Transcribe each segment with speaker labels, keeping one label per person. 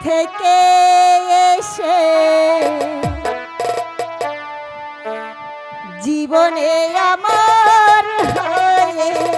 Speaker 1: থেকে এসে জীবনে আমার হয়ে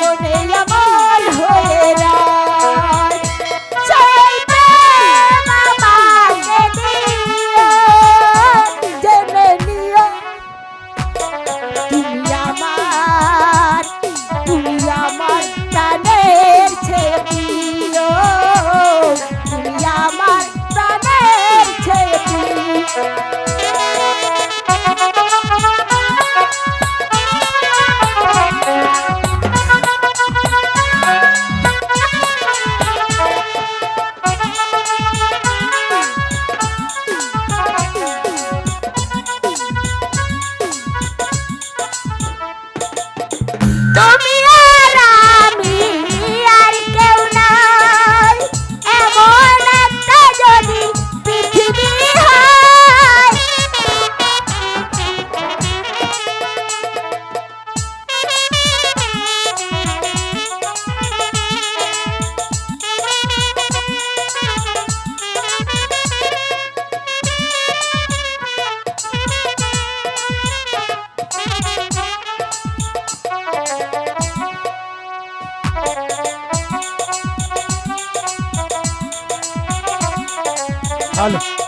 Speaker 1: ওরে আমার
Speaker 2: હાલો.